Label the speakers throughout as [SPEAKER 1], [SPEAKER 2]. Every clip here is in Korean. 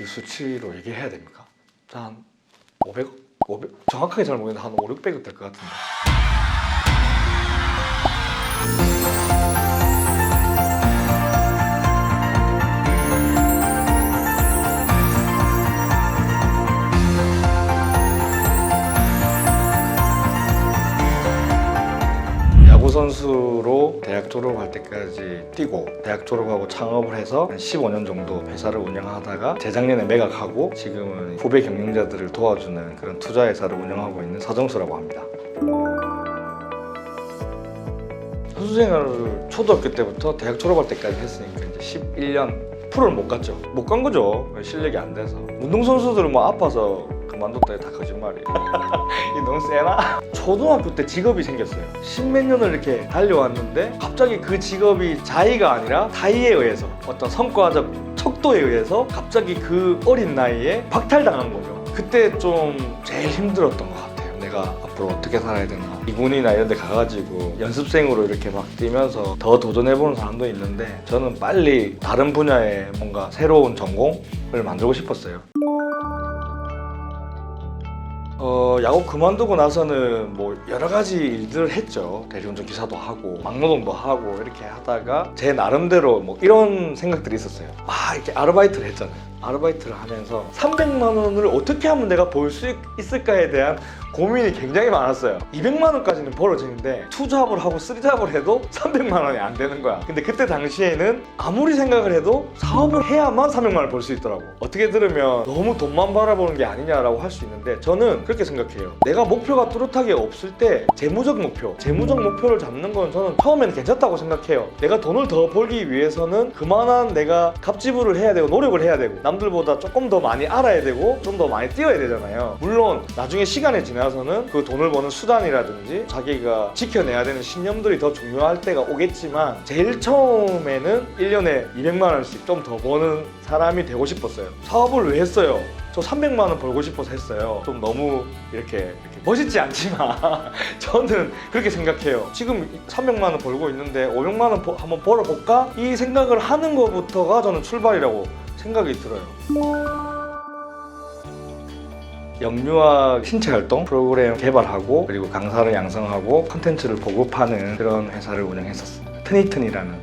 [SPEAKER 1] 이 수치로 얘기해야 됩니까? 한 500억? 500? 정확하게 잘 모르겠는데 한 5, 600억 될 것 같은데 선수로 대학 졸업할 때까지 뛰고 대학 졸업하고 창업을 해서 한 15년 정도 회사를 운영하다가 재작년에 매각하고 지금은 후배 경영자들을 도와주는 그런 투자 회사를 운영하고 있는 서정수라고 합니다. 선수 생활을 초등학교 때부터 대학 졸업할 때까지 했으니까 이제 11년 프로를 못 갔죠. 못 간 거죠. 실력이 안 돼서. 운동선수들은 뭐 아파서 그만뒀다 다 거짓말이에요. 이 너무 세나? 초등학교 때 직업이 생겼어요. 십몇 년을 이렇게 달려왔는데 갑자기 그 직업이 자의가 아니라 타의에 의해서 어떤 성과적 척도에 의해서 갑자기 그 어린 나이에 박탈당한 거죠. 그때 좀 제일 힘들었던 것 같아요. 내가 앞으로 어떻게 살아야 되나. 이군이나 이런 데 가가지고 연습생으로 이렇게 막 뛰면서 더 도전해보는 사람도 있는데 저는 빨리 다른 분야에 뭔가 새로운 전공을 만들고 싶었어요. 어, 야구 그만두고 나서는 뭐 여러 가지 일들을 했죠. 대리운전 기사도 하고 막노동도 하고 이렇게 하다가 제 나름대로 뭐 이런 생각들이 있었어요. 아 이렇게 아르바이트를 했잖아요. 아르바이트를 하면서 300만 원을 어떻게 하면 내가 벌 수 있을까에 대한 고민이 굉장히 많았어요. 200만 원까지는 벌어지는데 투잡을 하고 쓰리잡을 해도 300만 원이 안 되는 거야. 근데 그때 당시에는 아무리 생각을 해도 사업을 해야만 300만 원을 벌 수 있더라고. 어떻게 들으면 너무 돈만 바라보는 게 아니냐라고 할 수 있는데 저는 그렇게 생각해요. 내가 목표가 뚜렷하게 없을 때 재무적 목표, 재무적 목표를 잡는 건 저는 처음에는 괜찮다고 생각해요. 내가 돈을 더 벌기 위해서는 그만한 내가 갑지불을 해야 되고 노력을 해야 되고 남들보다 조금 더 많이 알아야 되고 좀 더 많이 뛰어야 되잖아요. 물론 나중에 시간이 지나서는 그 돈을 버는 수단이라든지 자기가 지켜내야 되는 신념들이 더 중요할 때가 오겠지만 제일 처음에는 1년에 200만 원씩 좀 더 버는 사람이 되고 싶었어요. 사업을 왜 했어요? 저 300만 원 벌고 싶어서 했어요. 좀 너무 이렇게, 이렇게 멋있지 않지만 저는 그렇게 생각해요. 지금 300만 원 벌고 있는데 500만 원 버- 한번 벌어볼까? 이 생각을 하는 것부터가 저는 출발이라고 생각이 들어요. 영유아 신체 활동 프로그램 개발하고 그리고 강사를 양성하고 컨텐츠를 보급하는 그런 회사를 운영했었습니다. 트니튼이라는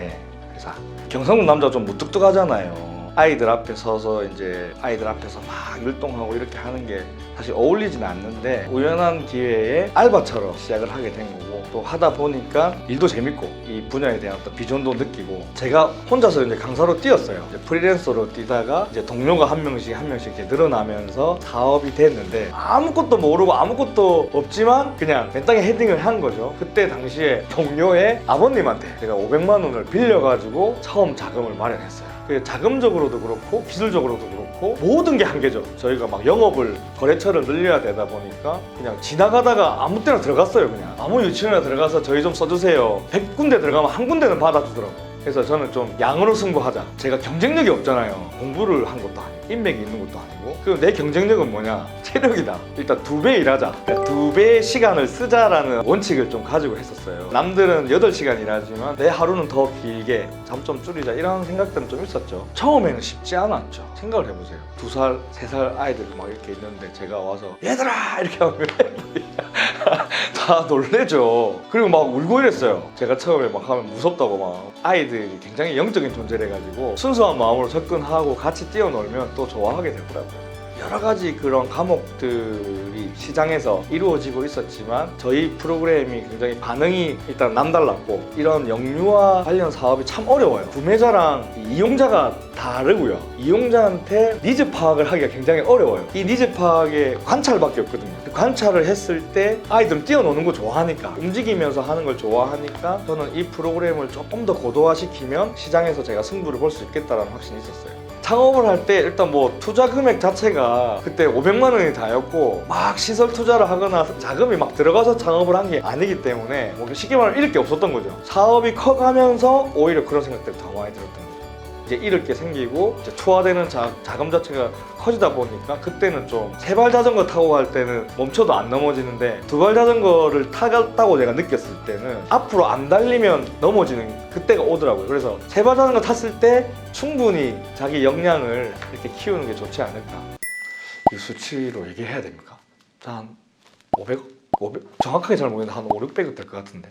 [SPEAKER 1] 예, 회사. 경상도 남자 좀 무뚝뚝하잖아요. 아이들 앞에 서서 이제 아이들 앞에서 막 율동하고 이렇게 하는 게 사실 어울리지는 않는데 우연한 기회에 알바처럼 시작을 하게 된 거고 또 하다 보니까 일도 재밌고 이 분야에 대한 어떤 비전도 느끼고 제가 혼자서 이제 강사로 뛰었어요. 이제 프리랜서로 뛰다가 이제 동료가 한 명씩 한 명씩 이렇게 늘어나면서 사업이 됐는데 아무것도 모르고 아무것도 없지만 그냥 맨땅에 헤딩을 한 거죠. 그때 당시에 동료의 아버님한테 제가 500만 원을 빌려가지고 처음 자금을 마련했어요. 그 자금적으로도 그렇고 기술적으로도 그렇고 모든 게 한계죠. 저희가 막 영업을 거래처를 늘려야 되다 보니까 그냥 지나가다가 아무 때나 들어갔어요. 그냥 아무 유치원이나 들어가서 저희 좀 써주세요. 100군데 들어가면 한 군데는 받아주더라고. 그래서 저는 좀 양으로 승부하자. 제가 경쟁력이 없잖아요. 공부를 한 것도 아니고 인맥이 있는 것도 아니고. 그럼 내 경쟁력은 뭐냐? 체력이다. 일단 두 배 일하자. 두 배의 시간을 쓰자라는 원칙을 좀 가지고 했었어요. 남들은 8시간 일하지만 내 하루는 더 길게 잠 좀 줄이자 이런 생각들은 좀 있었죠. 처음에는 쉽지 않았죠. 생각을 해보세요. 두 살, 세 살 아이들 막 이렇게 있는데 제가 와서 얘들아 이렇게 하면 다 놀래죠. 그리고 막 울고 이랬어요. 제가 처음에 막 하면 무섭다고 막 아이들이 굉장히 영적인 존재를 해가지고 순수한 마음으로 접근하고 같이 뛰어놀면 또 좋아하게 되더라고요. 여러 가지 그런 과목들이 시장에서 이루어지고 있었지만 저희 프로그램이 굉장히 반응이 일단 남달랐고 이런 영유아 관련 사업이 참 어려워요. 구매자랑 이 이용자가 다르고요. 이용자한테 니즈 파악을 하기가 굉장히 어려워요. 이 니즈 파악의 관찰밖에 없거든요. 그 관찰을 했을 때 아이들은 뛰어노는 거 좋아하니까 움직이면서 하는 걸 좋아하니까 저는 이 프로그램을 조금 더 고도화시키면 시장에서 제가 승부를 볼 수 있겠다라는 확신이 있었어요. 창업을 할 때 일단 뭐 투자 금액 자체가 그때 500만 원이 다였고 막 시설 투자를 하거나 자금이 막 들어가서 창업을 한 게 아니기 때문에 뭐 쉽게 말하면 잃을 게 없었던 거죠. 사업이 커가면서 오히려 그런 생각들이 더 많이 들었던 거죠. 이제 잃을 게 생기고 이제 투하되는 자, 자금 자체가 커지다 보니까 그때는 좀 세 발 자전거 타고 갈 때는 멈춰도 안 넘어지는데 두 발 자전거를 타갔다고 제가 느꼈을 때는 앞으로 안 달리면 넘어지는 그때가 오더라고요. 그래서 세 발 자전거 탔을 때 충분히 자기 역량을 이렇게 키우는 게 좋지 않을까. 이 수치로 얘기해야 됩니까? 한 500억? 500? 정확하게 잘 모르겠는데 한 5, 600억 될 것 같은데.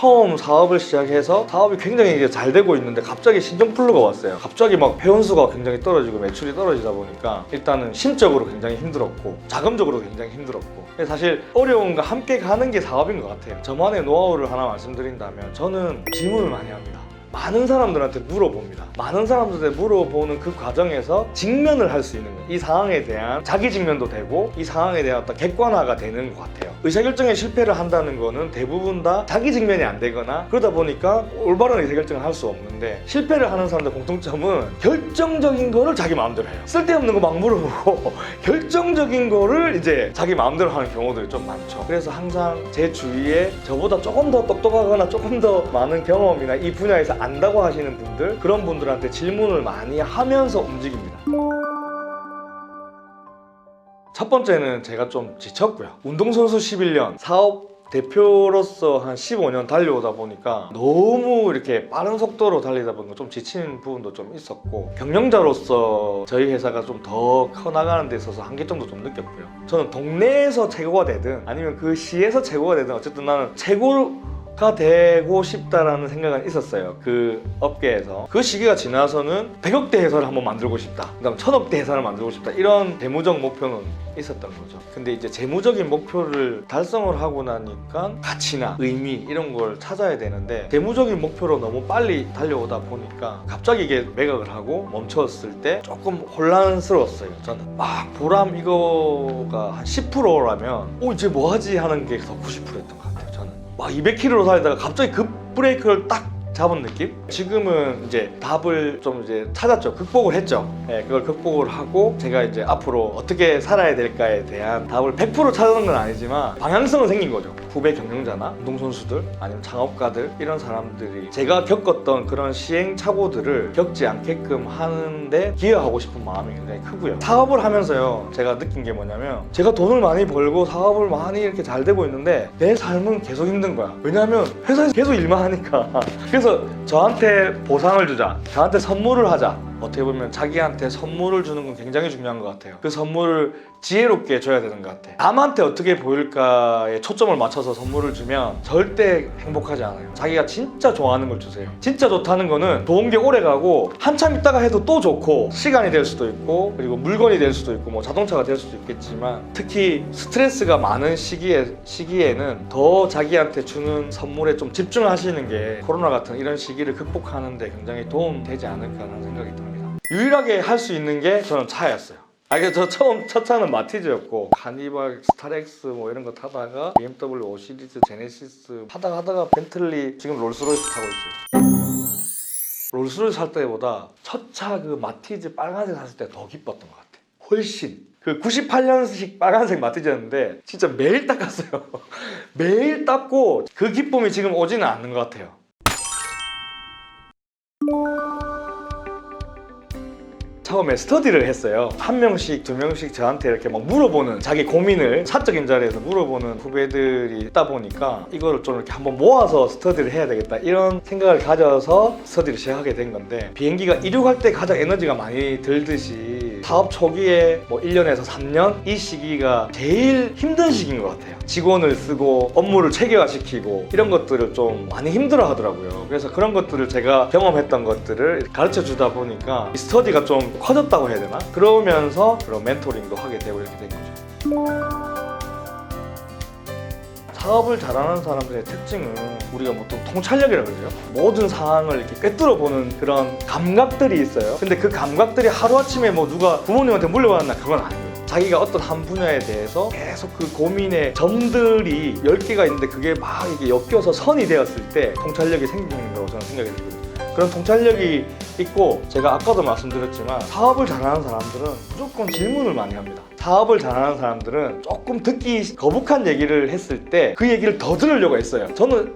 [SPEAKER 1] 처음 사업을 시작해서 사업이 굉장히 이제 잘 되고 있는데 갑자기 신종플루가 왔어요. 갑자기 막 회원수가 굉장히 떨어지고 매출이 떨어지다 보니까 일단은 심적으로 굉장히 힘들었고 자금적으로 굉장히 힘들었고 사실 어려움과 함께 가는 게 사업인 것 같아요. 저만의 노하우를 하나 말씀드린다면 저는 질문을 많이 합니다. 많은 사람들한테 물어봅니다. 많은 사람들한테 물어보는 그 과정에서 직면을 할 수 있는. 이 상황에 대한 자기 직면도 되고 이 상황에 대한 어떤 객관화가 되는 것 같아요. 의사결정에 실패를 한다는 거는 대부분 다 자기 직면이 안 되거나 그러다 보니까 올바른 의사결정을 할 수 없는데 실패를 하는 사람들 공통점은 결정적인 거를 자기 마음대로 해요. 쓸데없는 거 막 물어보고 결정적인 거를 이제 자기 마음대로 하는 경우들이 좀 많죠. 그래서 항상 제 주위에 저보다 조금 더 똑똑하거나 조금 더 많은 경험이나 이 분야에서 안다고 하시는 분들 그런 분들한테 질문을 많이 하면서 움직입니다. 첫 번째는 제가 좀 지쳤고요. 운동선수 11년, 사업 대표로서 한 15년 달려오다 보니까 너무 이렇게 빠른 속도로 달리다 보니까 좀 지치는 부분도 좀 있었고 경영자로서 저희 회사가 좀 더 커나가는 데 있어서 한계점도 좀 느꼈고요. 저는 동네에서 최고가 되든 아니면 그 시에서 최고가 되든 어쨌든 나는 최고 가 되고 싶다라는 생각은 있었어요. 그 업계에서. 그 시기가 지나서는 100억대 회사를 한번 만들고 싶다. 그 다음 1000억대 회사를 만들고 싶다. 이런 재무적 목표는 있었던 거죠. 근데 이제 재무적인 목표를 달성을 하고 나니까 가치나 의미 이런 걸 찾아야 되는데 재무적인 목표로 너무 빨리 달려오다 보니까 갑자기 이게 매각을 하고 멈췄을 때 조금 혼란스러웠어요. 저는 막 보람 이거가 한 10%라면 오 이제 뭐 하지 하는 게 더 90%였던 것 같아요. 막 200km로 달리다가 갑자기 급 브레이크를 딱 잡은 느낌? 지금은 이제 답을 좀 이제 찾았죠. 극복을 했죠. 네, 그걸 극복을 하고 제가 이제 앞으로 어떻게 살아야 될까에 대한 답을 100% 찾은 건 아니지만 방향성은 생긴 거죠. 후배 경영자나 운동선수들 아니면 창업가들 이런 사람들이 제가 겪었던 그런 시행착오들을 겪지 않게끔 하는데 기여하고 싶은 마음이 굉장히 크고요. 사업을 하면서요. 제가 느낀 게 뭐냐면 제가 돈을 많이 벌고 사업을 많이 이렇게 잘 되고 있는데 내 삶은 계속 힘든 거야. 왜냐하면 회사에서 계속 일만 하니까. 그래서 저한테 보상을 주자. 저한테 선물을 하자. 어떻게 보면 자기한테 선물을 주는 건 굉장히 중요한 것 같아요. 그 선물을 지혜롭게 줘야 되는 것 같아. 남한테 어떻게 보일까에 초점을 맞춰서 선물을 주면 절대 행복하지 않아요. 자기가 진짜 좋아하는 걸 주세요. 진짜 좋다는 거는 좋은 게 오래 가고 한참 있다가 해도 또 좋고 시간이 될 수도 있고 그리고 물건이 될 수도 있고 뭐 자동차가 될 수도 있겠지만 특히 스트레스가 많은 시기에 시기에는 더 자기한테 주는 선물에 좀 집중하시는 게 코로나 같은 이런 시기를 극복하는데 굉장히 도움 되지 않을까라는 생각이 듭니다. 유일하게 할 수 있는 게 저는 차였어요. 아, 이게 저 처음 첫 차는 마티즈였고 카니발, 스타렉스 뭐 이런 거 타다가 BMW 5 시리즈, 제네시스 하다가 하다가 벤틀리 지금 롤스로이스 타고 있어요. 롤스로이스 살 때보다 첫 차 그 마티즈 빨간색 샀을 때 더 기뻤던 것 같아. 훨씬. 그 98년식 빨간색 마티즈였는데 진짜 매일 닦았어요. 매일 닦고 그 기쁨이 지금 오지는 않는 것 같아요. 처음에 스터디를 했어요. 한 명씩, 두 명씩 저한테 이렇게 막 물어보는 자기 고민을 사적인 자리에서 물어보는 후배들이 있다 보니까 이거를 좀 이렇게 한번 모아서 스터디를 해야 되겠다 이런 생각을 가져서 스터디를 시작하게 된 건데 비행기가 이륙할 때 가장 에너지가 많이 들듯이 사업 초기에 뭐 1년에서 3년 이 시기가 제일 힘든 시기인 것 같아요. 직원을 쓰고 업무를 체계화시키고 이런 것들을 좀 많이 힘들어 하더라고요. 그래서 그런 것들을 제가 경험했던 것들을 가르쳐 주다 보니까 이 스터디가 좀 커졌다고 해야 되나? 그러면서 그런 멘토링도 하게 되고 이렇게 된 거죠. 사업을 잘하는 사람들의 특징은 우리가 보통 통찰력이라고 그러죠. 모든 상황을 이렇게 꿰뚫어 보는 그런 감각들이 있어요. 근데 그 감각들이 하루아침에 뭐 누가 부모님한테 물려받았나 그건 아니에요. 자기가 어떤 한 분야에 대해서 계속 그 고민의 점들이 10개가 있는데 그게 막 이게 엮여서 선이 되었을 때 통찰력이 생기는 거라고 저는 생각이 들거든요. 그런 통찰력이 있고 제가 아까도 말씀드렸지만 사업을 잘하는 사람들은 무조건 질문을 많이 합니다. 사업을 잘하는 사람들은 조금 듣기 거북한 얘기를 했을 때 그 얘기를 더 들으려고 했어요. 저는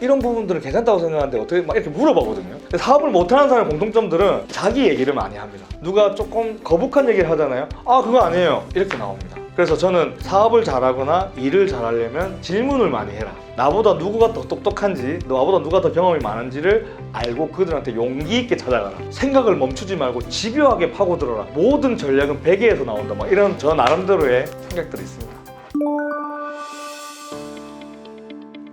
[SPEAKER 1] 이런 부분들은 괜찮다고 생각하는데 어떻게 막 이렇게 물어보거든요. 사업을 못하는 사람의 공통점들은 자기 얘기를 많이 합니다. 누가 조금 거북한 얘기를 하잖아요. 아 그거 아니에요. 이렇게 나옵니다. 그래서 저는 사업을 잘하거나 일을 잘하려면 질문을 많이 해라. 나보다 누구가 더 똑똑한지, 나보다 누가 더 경험이 많은지를 알고 그들한테 용기 있게 찾아가라. 생각을 멈추지 말고 집요하게 파고들어라. 모든 전략은 베개에서 나온다. 막 이런 저 나름대로의 생각들이 있습니다.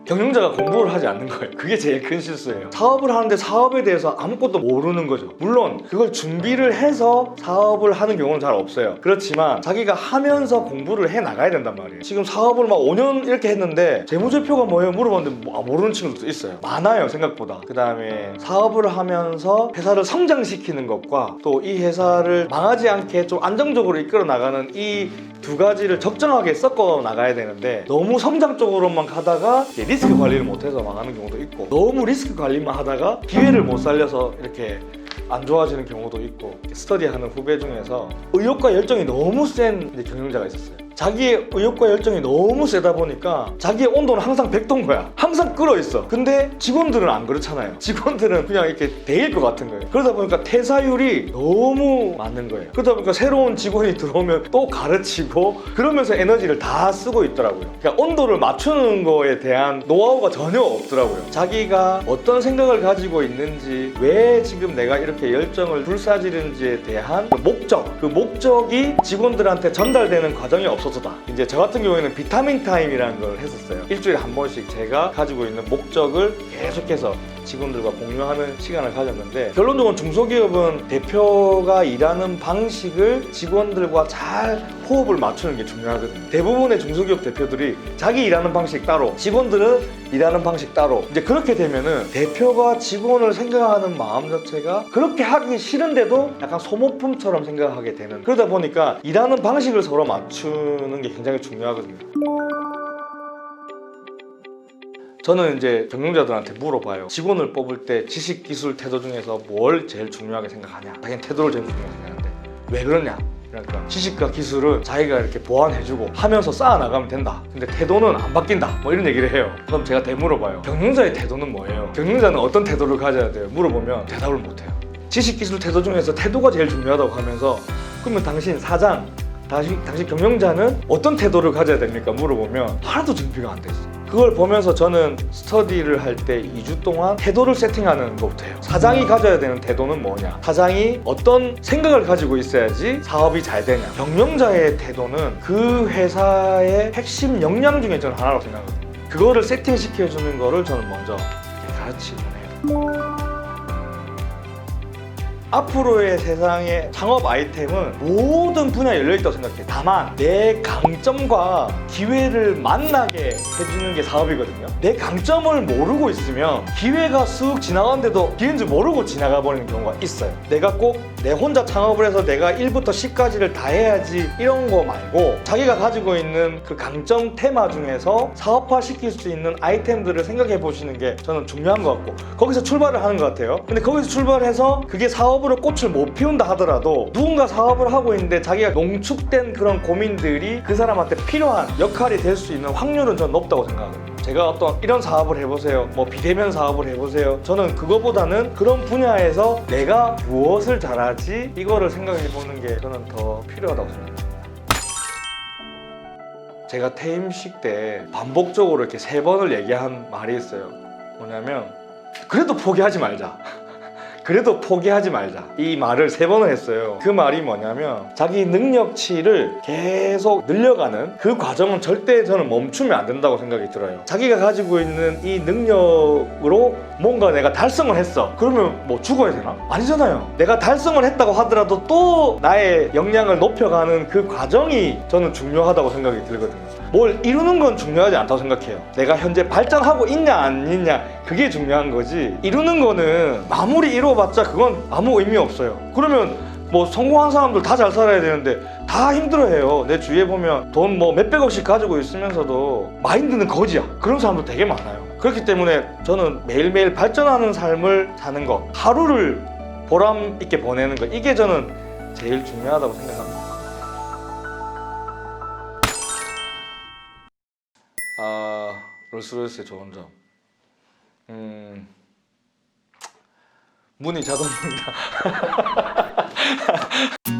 [SPEAKER 1] 경영자가 공부를 하지 않는 거예요. 그게 제일 큰 실수예요. 사업을 하는데 사업에 대해서 아무것도 모르는 거죠. 물론 그걸 준비를 해서 사업을 하는 경우는 잘 없어요. 그렇지만 자기가 하면서 공부를 해 나가야 된단 말이에요. 지금 사업을 막 5년 이렇게 했는데 재무제표가 뭐예요? 물어봤는데 뭐- 아, 모르는 친구들도 있어요. 많아요, 생각보다. 그 다음에 사업을 하면서 회사를 성장시키는 것과 또 이 회사를 망하지 않게 좀 안정적으로 이끌어 나가는 이두 가지를 적정하게 섞어 나가야 되는데 너무 성장 쪽으로만 이게 리스크 관리를 못해서 망하는 경우도 있고 너무 리스크 관리만 하다가 기회를 못 살려서 이렇게 안 좋아지는 경우도 있고 스터디하는 후배 중에서 의욕과 열정이 너무 센 경영자가 있었어요. 자기의 의욕과 열정이 너무 세다 보니까 자기의 온도는 항상 100도인 거야. 항상 끓어 있어. 근데 직원들은 안 그렇잖아요. 직원들은 그냥 이렇게 데일 것 같은 거예요. 그러다 보니까 퇴사율이 너무 많은 거예요. 그러다 보니까 새로운 직원이 들어오면 또 가르치고 그러면서 에너지를 다 쓰고 있더라고요. 그러니까 온도를 맞추는 거에 대한 노하우가 전혀 없더라고요. 자기가 어떤 생각을 가지고 있는지 왜 지금 내가 이렇게 열정을 불사지는지에 대한 그 목적, 그 목적이 직원들한테 전달되는 과정이 없어 서다. 이제 저 같은 경우에는 비타민 타임이라는 걸 했었어요. 일주일에 한 번씩 제가 가지고 있는 목적을 계속해서 직원들과 공유하는 시간을 가졌는데 결론적으로 중소기업은 대표가 일하는 방식을 직원들과 잘 호흡을 맞추는 게 중요하거든요. 대부분의 중소기업 대표들이 자기 일하는 방식 따로, 직원들은 일하는 방식 따로. 이제 그렇게 되면은 대표가 직원을 생각하는 마음 자체가 그렇게 하기 싫은데도 약간 소모품처럼 생각하게 되는. 그러다 보니까 일하는 방식을 서로 맞추는 게 굉장히 중요하거든요. 저는 이제 경영자들한테 물어봐요. 직원을 뽑을 때 지식, 기술, 태도 중에서 뭘 제일 중요하게 생각하냐? 자기는 태도를 제일 중요하게 생각하는데 왜 그러냐? 그러니까 지식과 기술은 자기가 이렇게 보완해주고 하면서 쌓아나가면 된다. 근데 태도는 안 바뀐다. 뭐 이런 얘기를 해요. 그럼 제가 되물어봐요. 경영자의 태도는 뭐예요? 경영자는 어떤 태도를 가져야 돼요? 물어보면 대답을 못해요. 지식, 기술, 태도 중에서 태도가 제일 중요하다고 하면서 그러면 당신 사장, 당신, 당신 경영자는 어떤 태도를 가져야 됩니까? 물어보면 하나도 준비가 안 돼 있어요. 그걸 보면서 저는 스터디를 할 때 2주 동안 태도를 세팅하는 것부터 해요. 사장이 가져야 되는 태도는 뭐냐? 사장이 어떤 생각을 가지고 있어야지 사업이 잘 되냐? 경영자의 태도는 그 회사의 핵심 역량 중에 저는 하나라고 생각하거든요. 그거를 세팅시켜 주는 거를 저는 먼저 가르치곤 해요. 앞으로의 세상의 창업 아이템은 모든 분야에 열려있다고 생각해. 다만 내 강점과 기회를 만나게 해주는 게 사업이거든요. 내 강점을 모르고 있으면 기회가 쓱 지나가는데도 기회인 줄 모르고 지나가 버리는 경우가 있어요. 내가 꼭 내 혼자 창업을 해서 내가 1부터 10까지를 다 해야지 이런 거 말고 자기가 가지고 있는 그 강점 테마 중에서 사업화 시킬 수 있는 아이템들을 생각해 보시는 게 저는 중요한 것 같고 거기서 출발을 하는 것 같아요. 근데 거기서 출발해서 그게 사업 으로 꽃을 못 피운다 하더라도 누군가 사업을 하고 있는데 자기가 농축된 그런 고민들이 그 사람한테 필요한 역할이 될 수 있는 확률은 전 높다고 생각하거든요. 제가 어떤 이런 사업을 해보세요. 뭐 비대면 사업을 해보세요. 저는 그거보다는 그런 분야에서 내가 무엇을 잘하지 이거를 생각해 보는 게 저는 더 필요하다고 생각해요. 제가 퇴임식 때 반복적으로 이렇게 세 번을 얘기한 말이 있어요. 뭐냐면 그래도 포기하지 말자. 그래도 포기하지 말자. 이 말을 세 번을 했어요. 그 말이 뭐냐면 자기 능력치를 계속 늘려가는 그 과정은 절대 저는 멈추면 안 된다고 생각이 들어요. 자기가 가지고 있는 이 능력으로 뭔가 내가 달성을 했어. 그러면 뭐 죽어야 되나? 아니잖아요. 내가 달성을 했다고 하더라도 또 나의 역량을 높여가는 그 과정이 저는 중요하다고 생각이 들거든요. 뭘 이루는 건 중요하지 않다고 생각해요. 내가 현재 발전하고 있냐 안 있냐 그게 중요한 거지. 이루는 거는 아무리 이루어봤자 그건 아무 의미 없어요. 그러면 뭐 성공한 사람들 다 잘 살아야 되는데 다 힘들어해요. 내 주위에 보면 돈 뭐 몇백억씩 가지고 있으면서도 마인드는 거지야. 그런 사람도 되게 많아요. 그렇기 때문에 저는 매일매일 발전하는 삶을 사는 것, 하루를 보람 있게 보내는 것 이게 저는 제일 중요하다고 생각합니다. 롤스로이스의 좋은 점. 음, 문이 자동입니다.